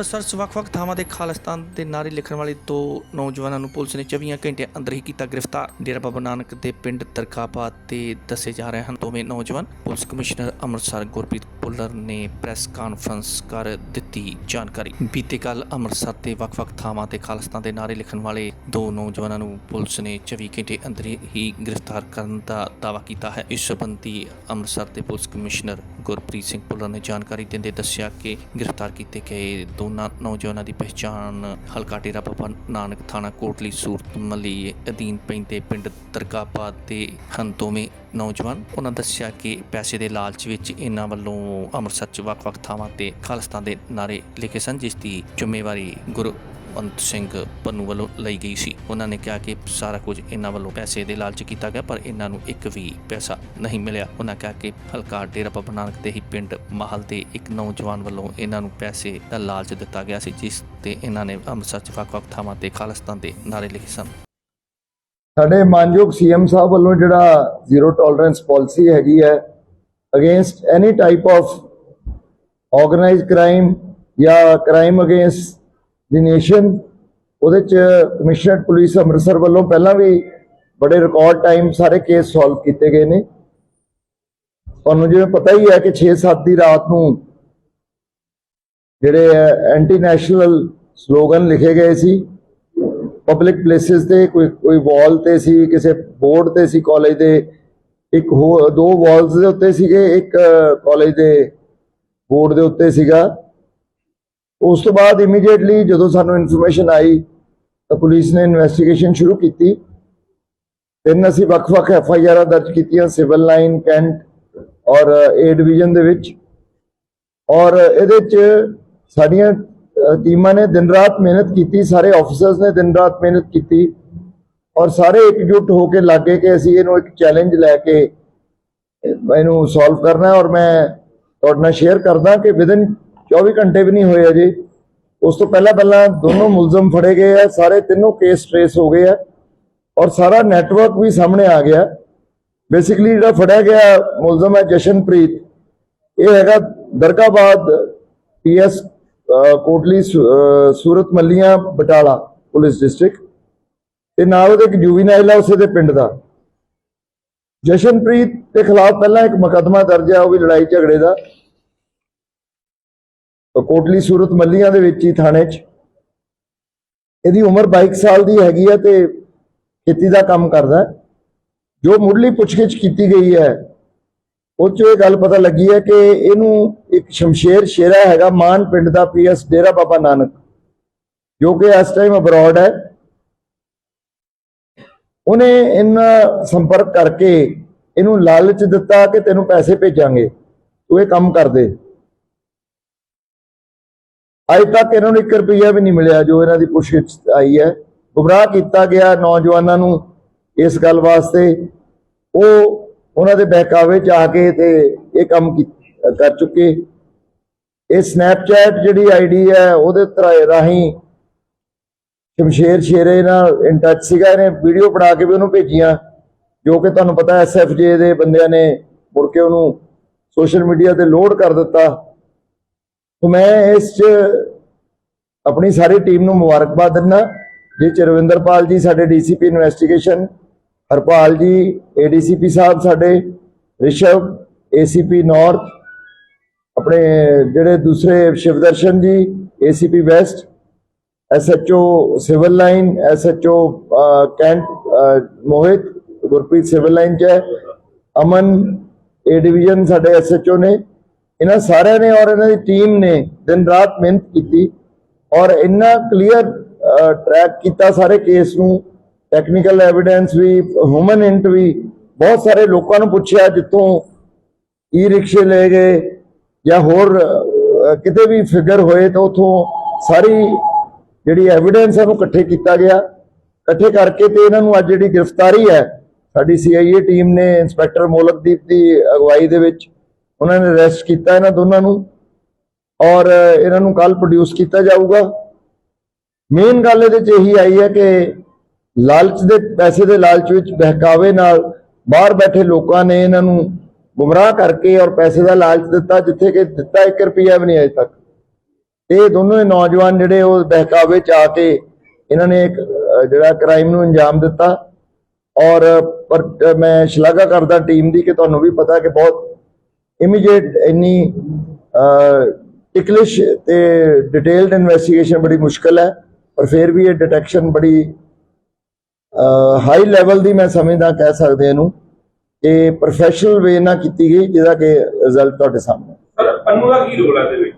ਅੰਮ੍ਰਿਤਸਰ 'ਚ ਵੱਖ-ਵੱਖ ਥਾਵਾਂ ਦੇ ਖਾਲਿਸਤਾਨ ਦੇ ਨਾਰੇ ਲਿਖਣ ਵਾਲੇ ਦੋ ਨੌਜਵਾਨਾਂ ਨੂੰ ਪੁਲਿਸ ਨੇ 24 ਘੰਟਿਆਂ ਅੰਦਰ ਹੀ ਕੀਤਾ ਗ੍ਰਿਫਤਾਰ। ਡੇਰਾ ਬਾਬਾ ਨਾਨਕ ਦੇ ਪਿੰਡ ਤਰਕਾਬਾਦ ਤੇ ਦੱਸੇ ਜਾ ਰਹੇ ਹਨ। ਦੋਵੇਂ ਨੌਜਵਾਨ ਪੁਲਿਸ ਕਮਿਸ਼ਨਰ ਅੰਮ੍ਰਿਤਸਰ ਗੁਰਪ੍ਰੀਤ ਪੁੱਲਰ ਨੇ ਪ੍ਰੈਸ ਕਾਨਫਰੰਸ ਕਰ ਦਿੱਤੀ ਜਾਣਕਾਰੀ। ਬੀਤੇ ਕੱਲ ਅੰਮ੍ਰਿਤਸਰ ਦੇ ਵੱਖ-ਵੱਖ ਥਾਵਾਂ ਤੇ ਖਾਲਿਸਤਾਨ ਦੇ ਨਾਰੇ ਲਿਖਣ ਵਾਲੇ ਦੋ ਨੌਜਵਾਨਾਂ ਨੂੰ ਪੁਲਿਸ ਨੇ 24 ਘੰਟੇ ਅੰਦਰ ਹੀ ਗ੍ਰਿਫਤਾਰ ਕਰਨ ਦਾ ਦਾਅਵਾ ਕੀਤਾ ਹੈ। ਇਸ ਸਬੰਧੀ ਅੰਮ੍ਰਿਤਸਰ ਦੇ ਪੁਲਿਸ ਕਮਿਸ਼ਨਰ ਗੁਰਪ੍ਰੀਤ ਸਿੰਘ ਪੁੱਲਰ ਨੇ ਜਾਣਕਾਰੀ ਦਿੰਦੇ ਦੱਸਿਆ ਕਿ ਗ੍ਰਿਫਤਾਰ ਕੀਤੇ ਗਏ ਦੋ ਨੌਜਵਾਨਾਂ ਦੀ ਪਛਾਣ ਹਲਕਾ ਡੇਰਾ ਬਾਬਾ ਨਾਨਕ ਥਾਣਾ ਕੋਟਲੀ ਸੂਰਤ ਮਲੀ ਅਧੀਨ ਪੈਂਦੇ ਪਿੰਡ ਤਰਕਾਬਾਦ ਦੇ ਹਨ। ਦੋਵੇਂ ਨੌਜਵਾਨ ਉਹਨਾਂ ਦੱਸਿਆ ਕਿ ਪੈਸੇ ਦੇ ਲਾਲਚ ਵਿੱਚ ਇਹਨਾਂ ਵੱਲੋਂ ਅੰਮ੍ਰਿਤਸਰ 'ਚ ਵੱਖ-ਵੱਖ ਥਾਵਾਂ ਤੇ ਖਾਲਿਸਤਾਨ ਦੇ ਨਾਰੇ ਲਿਖੇ ਸਨ, ਜਿਸ ਦੀ ਜ਼ਿੰਮੇਵਾਰੀ ਗੁਰੂ ਅੰਤ ਸਿੰਘ ਪੰਨੂ ਵੱਲੋਂ ਲਈ ਗਈ ਸੀ। ਉਹਨਾਂ ਨੇ ਕਿਹਾ ਕਿ ਸਾਰਾ ਕੁਝ ਇਹਨਾਂ ਵੱਲੋਂ ਪੈਸੇ ਦੇ ਲਾਲਚ ਕੀਤਾ ਗਿਆ, ਪਰ ਇਹਨਾਂ ਨੂੰ ਇੱਕ ਵੀ ਪੈਸਾ ਨਹੀਂ ਮਿਲਿਆ। ਉਹਨਾਂ ਕਿਹਾ ਕਿ ਹਲਕਾ ਡੇਰਾ ਬਾਬਾ ਨਾਨਕ ਦੇ ਹੀ ਪਿੰਡ ਮਹਲ ਦੇ ਇੱਕ ਨੌਜਵਾਨ ਵੱਲੋਂ ਇਹਨਾਂ ਨੂੰ ਪੈਸੇ ਦਾ ਲਾਲਚ ਦਿੱਤਾ ਗਿਆ ਸੀ, ਜਿਸ ਤੇ ਇਹਨਾਂ ਨੇ ਅੰਮ੍ਰਿਤਸਰ ਚ ਵੱਖ-ਵੱਖ ਥਾਵਾਂ ਤੇ ਖਾਲਿਸਤਾਨ ਦੇ ਨਾਰੇ ਲਿਖੇ ਸਨ। ਸਾਡੇ ਮਾਨਯੋਗ ਸੀਐਮ ਸਾਹਿਬ ਵੱਲੋਂ ਜਿਹੜਾ ਜ਼ੀਰੋ ਟੋਲਰੈਂਸ ਪਾਲਿਸੀ ਹੈਗੀ ਹੈ, against any type of organized crime ਜਾਂ ਕ੍ਰਾਈਮ ਅਗੇਂਸਟ ਦੀ ਨੇਸ਼ਨ ਉਹਦੇ ਚ ਕਮਿਸ਼ਨਰ ਪੁਲਿਸ ਅੰਮ੍ਰਿਤਸਰ ਵੱਲੋਂ ਪਹਿਲਾਂ ਵੀ ਬੜੇ ਰਿਕਾਰਡ ਟਾਈਮ ਸਾਰੇ ਕੇਸ ਸੋਲਵ ਕੀਤੇ ਗਏ ਨੇ। ਤੁਹਾਨੂੰ ਜਿਵੇਂ ਪਤਾ ਹੀ ਹੈ ਕਿ 6-7 ਦੀ ਰਾਤ ਨੂੰ ਜਿਹੜੇ ਐਂਟੀ ਨੈਸ਼ਨਲ ਸਲੋਗਨ ਲਿਖੇ ਗਏ ਸੀ। ਪਬਲਿਕ ਪਲੇਸਿਸ ਤੇ ਕੋਈ ਕੋਈ ਵਾਲ ਤੇ ਸੀ, ਕਿਸੇ ਬੋਰਡ ਤੇ ਸੀ ਕਾਲਜ ਦੇ ਇੱਕ ਹੋਰ, ਦੋ ਵਾਲਸ ਦੇ ਉੱਤੇ ਸੀਗੇ, ਇੱਕ ਕਾਲਜ ਦੇ ਬੋਰਡ ਦੇ ਉੱਤੇ ਸੀਗਾ। ਉਸ ਤੋਂ ਬਾਅਦ ਇਮੀਡੀਏਟਲੀ ਜਦੋਂ ਸਾਨੂੰ ਇਨਫੋਰਮੇਸ਼ਨ ਆਈ, ਤਾਂ ਪੁਲਿਸ ਨੇ ਇਨਵੈਸਟੀਗੇਸ਼ਨ ਸ਼ੁਰੂ ਕੀਤੀ। ਤਿੰਨ ਅਸੀਂ ਵੱਖ-ਵੱਖ ਐਫ ਆਈ ਆਰਾਂ ਦਰਜ ਕੀਤੀਆਂ ਸਿਵਲ ਲਾਈਨ ਕੈਂਟ ਔਰ ਏ ਡਿਵੀਜ਼ਨ ਦੇ ਵਿੱਚ। ਔਰ ਇਹਦੇ ਚ ਸਾਡੀਆਂ ਟੀਮਾਂ ਨੇ ਦਿਨ ਰਾਤ ਮਿਹਨਤ ਕੀਤੀ, ਸਾਰੇ ਆਫੀਸਰਸ ਨੇ ਦਿਨ ਰਾਤ ਮਿਹਨਤ ਕੀਤੀ। ਔਰ ਸਾਰੇ ਇਕਜੁੱਟ ਹੋ ਕੇ ਲੱਗੇ ਕਿ ਅਸੀਂ ਇਹਨੂੰ ਇੱਕ ਚੈਲੰਜ ਲੈ ਕੇ ਇਹਨੂੰ ਸੋਲਵ ਕਰਨਾ ਔਰ ਮੈਂ ਤੁਹਾਡੇ ਨਾਲ ਸ਼ੇਅਰ ਕਰਦਾ ਕਿ ਵਿਦਨ 24 ਘੰਟੇ ਵੀ ਨਹੀਂ ਹੋਏ ਅਜੇ। ਉਸ ਤੋਂ ਪਹਿਲਾਂ ਪਹਿਲਾਂ ਦੋਨੋਂ ਮੁਲਜ਼ਮ ਫੜੇ ਗਏ ਆ, ਸਾਰੇ ਤਿੰਨੋਂ ਕੇਸ ਟ੍ਰੇਸ ਹੋ ਗਏ ਆ ਔਰ ਸਾਰਾ ਨੈਟਵਰਕ ਵੀ ਸਾਹਮਣੇ ਆ ਗਿਆ। ਬੇਸਿਕਲੀ ਜਿਹੜਾ ਫੜਿਆ ਗਿਆ ਮੁਲਜ਼ਮ ਹੈ ਜਸ਼ਨਪ੍ਰੀਤ, ਇਹ ਹੈਗਾ Dargabad PS Kotli Surat Mallian, Batala police district ਤੇ ਨਾਲ ਉਹਦੇ ਇੱਕ ਜੁਵੀਨਾਈਲ ਆ ਉਸੇ ਦੇ ਪਿੰਡ ਦਾ। ਜਸ਼ਨਪ੍ਰੀਤ ਦੇ ਖਿਲਾਫ ਪਹਿਲਾਂ ਇੱਕ ਮੁਕੱਦਮਾ ਦਰਜ ਹੈ ਉਹ ਵੀ ਲੜਾਈ ਝਗੜੇ ਦਾ। ਕੋਟਲੀ ਸੂਰਤ ਮੱਲੀਆਂ ਦੇ ਵਿੱਚ ਹੀ ਥਾਣੇ 'ਚ। ਇਹਦੀ ਉਮਰ 22 ਸਾਲ ਦੀ ਹੈਗੀ ਹੈ ਤੇ ਖੇਤੀ ਦਾ ਕੰਮ ਕਰਦਾ ਜੋ ਮੁੱਢਲੀ ਪੁੱਛਗਿੱਛ ਕੀਤੀ ਗਈ ਹੈ, ਉਹ 'ਚੋਂ ਇਹ ਗੱਲ ਪਤਾ ਲੱਗੀ ਹੈ ਕਿ ਇਹਨੂੰ ਇੱਕ ਸ਼ਮਸ਼ੇਰ ਸ਼ੇਰਾ ਹੈਗਾ, ਮਾਨ ਪਿੰਡ ਦਾ ਪੀਐਸ ਡੇਰਾ ਬਾਬਾ ਨਾਨਕ, ਜੋ ਕਿ ਇਸ ਟਾਈਮ ਅਬਰੋਡ ਹੈ। ਉਹਨੇ ਇਹਨਾਂ ਸੰਪਰਕ ਕਰਕੇ ਇਹਨੂੰ ਲਾਲਚ ਦਿੱਤਾ ਕਿ ਤੈਨੂੰ ਪੈਸੇ ਭੇਜਾਂਗੇ, ਤੂੰ ਇਹ ਕੰਮ ਕਰ ਦੇ। ਅੱਜ ਤੱਕ ਇਹਨਾਂ ਨੂੰ 1 ਰੁਪਿਆ ਵੀ ਨਹੀਂ ਮਿਲਿਆ ਜੋ ਇਹਨਾਂ ਦੀ ਪੁੱਛਗਿੱਛ ਆਈ ਹੈ। ਗੁੰਮਰਾਹ ਕੀਤਾ ਗਿਆ ਨੌਜਵਾਨਾਂ ਨੂੰ ਇਸ ਗੱਲ ਵਾਸਤੇ। ਉਹ ਉਹਨਾਂ ਦੇ ਬਹਿਕਾਵੇ ਚ ਆ ਕੇ ਤੇ ਇਹ ਕੰਮ ਕਰ ਚੁੱਕੇ। ਇਹ ਸਨੈਪਚੈਟ ਜਿਹੜੀ ਆਈਡੀ ਹੈ, ਉਹਦੇ ਤਰਾ- ਰਾਹੀਂ ਸ਼ਮਸ਼ੇਰ ਸ਼ੇਰੇ ਨਾਲ ਇਨ ਟੱਚ ਸੀਗਾ। ਇਹਨੇ ਵੀਡੀਓ ਬਣਾ ਕੇ ਵੀ ਉਹਨੂੰ ਭੇਜੀਆਂ, ਜੋ ਕਿ ਤੁਹਾਨੂੰ ਪਤਾ ਐਸਐਫਜੇ ਦੇ ਬੰਦਿਆਂ ਨੇ ਮੁੜ ਕੇ ਉਹਨੂੰ ਸੋਸ਼ਲ ਮੀਡੀਆ ਤੇ ਲੋਡ ਕਰ ਦਿੱਤਾ। ਸੋ ਮੈਂ ਇਸ 'ਚ ਆਪਣੀ ਸਾਰੀ ਟੀਮ ਨੂੰ ਮੁਬਾਰਕਬਾਦ ਦਿੰਦਾ। ਜੀ ਚਰਵਿੰਦਰਪਾਲ ਜੀ ਸਾਡੇ ਡੀਸੀਪੀ ਇਨਵੈਸਟੀਗੇਸ਼ਨ, ਹਰਪਾਲ ਜੀ, ਏਡੀਸੀਪੀ ਸਾਹਿਬ ਸਾਡੇ, ਰਿਸ਼ਵ, ਏਸੀਪੀ ਨਾਰਥ, ਆਪਣੇ ਜਿਹੜੇ ਦੂਸਰੇ Shivdarshan ji, ACP west, SHO civil line, SHO cantt Mohit, Gurpreet civil line ਚ ਹੈ। ਅਮਨ, ਏ ਡਿਵੀਜ਼ਨ ਸਾਡੇ ਐਸਐਚਓ ਨੇ। ਇਹਨਾਂ ਸਾਰਿਆਂ ਨੇ ਔਰ ਇਹਨਾਂ ਦੀ ਟੀਮ ਨੇ ਦਿਨ ਰਾਤ ਮਿਹਨਤ ਕੀਤੀ ਔਰ ਇੰਨਾ ਕਲੀਅਰ ਟਰੈਕ ਕੀਤਾ ਸਾਰੇ ਕੇਸ ਨੂੰ। ਟੈਕਨੀਕਲ ਐਵੀਡੈਂਸ ਵੀ ਹਿਊਮਨ ਇੰਟ ਵੀ, ਬਹੁਤ ਸਾਰੇ ਲੋਕਾਂ ਨੂੰ ਪੁੱਛਿਆ ਜਿੱਥੋਂ ਈ ਰਿਕਸ਼ੇ ਲੈ ਗਏ ਜਾਂ ਹੋਰ ਕਿਤੇ ਵੀ ਫਿਗਰ ਹੋਏ ਤਾਂ ਉਥੋਂ ਸਾਰੀ ਜਿਹੜੀ ਐਵੀਡੈਂਸ ਹੈ ਉਹਨੂੰ ਇਕੱਠੇ ਕੀਤਾ ਗਿਆ। ਇਕੱਠੇ ਕਰਕੇ ਤੇ ਇਹਨਾਂ ਨੂੰ ਅੱਜ ਜਿਹੜੀ ਗ੍ਰਿਫਤਾਰੀ ਹੈ, ਸਾਡੀ ਸੀਆਈਏ ਟੀਮ ਨੇ ਇੰਸਪੈਕਟਰ ਮੋਲਕਦੀਪ ਦੀ ਅਗਵਾਈ ਦੇ ਵਿੱਚ ਉਹਨਾਂ ਨੇ ਅਰੈਸਟ ਕੀਤਾ ਇਹਨਾਂ ਦੋਨਾਂ ਨੂੰ ਔਰ ਇਹਨਾਂ ਨੂੰ ਕੱਲ ਪ੍ਰੋਡਿਊਸ ਕੀਤਾ ਜਾਊਗਾ। ਮੇਨ ਗੱਲ ਇਹਦੇ ਚ ਇਹੀ ਆਈ ਹੈ ਕਿ ਲਾਲਚ ਦੇ ਪੈਸੇ ਦੇ ਲਾਲਚ ਵਿੱਚ ਬਹਿਕਾਵੇ ਨਾਲ ਬਾਹਰ ਬੈਠੇ ਲੋਕਾਂ ਨੇ ਇਹਨਾਂ ਨੂੰ ਗੁੰਮਰਾਹ ਕਰਕੇ ਔਰ ਪੈਸੇ ਦਾ ਲਾਲਚ ਦਿੱਤਾ, ਜਿੱਥੇ ਕਿ ਦਿੱਤਾ 1 ਰੁਪਿਆ ਵੀ ਨਹੀਂ ਅਜੇ ਤੱਕ। ਇਹ ਦੋਨੋਂ ਹੀ ਨੌਜਵਾਨ ਜਿਹੜੇ ਉਹ ਬਹਿਕਾਵੇ ਚ ਆ ਕੇ ਇਹਨਾਂ ਨੇ ਇੱਕ ਜਿਹੜਾ ਕ੍ਰਾਈਮ ਨੂੰ ਅੰਜਾਮ ਦਿੱਤਾ। ਔਰ ਪਰ ਮੈਂ ਸ਼ਲਾਘਾ ਕਰਦਾ ਟੀਮ ਦੀ ਕਿ ਤੁਹਾਨੂੰ ਵੀ ਪਤਾ ਕਿ ਬਹੁਤ ਇਮੀਡੀਏਟ ਇੰਨੀ ਟਿਕਲਿਸ਼ ਤੇ ਡਿਟੇਲਡ ਇਨਵੈਸਟੀਗੇਸ਼ਨ ਬੜੀ ਮੁਸ਼ਕਲ ਹੈ, ਪਰ ਫਿਰ ਵੀ ਇਹ ਡਿਟੈਕਸ਼ਨ ਬੜੀ ਹਾਈ ਲੈਵਲ ਦੀ ਮੈਂ ਸਮਝਦਾ ਕਹਿ ਸਕਦੇ ਇਹਨੂੰ, ਇਹ ਪ੍ਰੋਫੈਸ਼ਨਲ ਵੇ ਨਾਲ ਕੀਤੀ ਗਈ, ਜਿਹਦਾ ਕਿ ਰਿਜ਼ਲਟ ਤੁਹਾਡੇ ਸਾਹਮਣੇ। ਸਰ ਪੰਨੂ ਦਾ ਕੀ ਰੋਲ ਹੈ ਇਹਦੇ ਵਿੱਚ?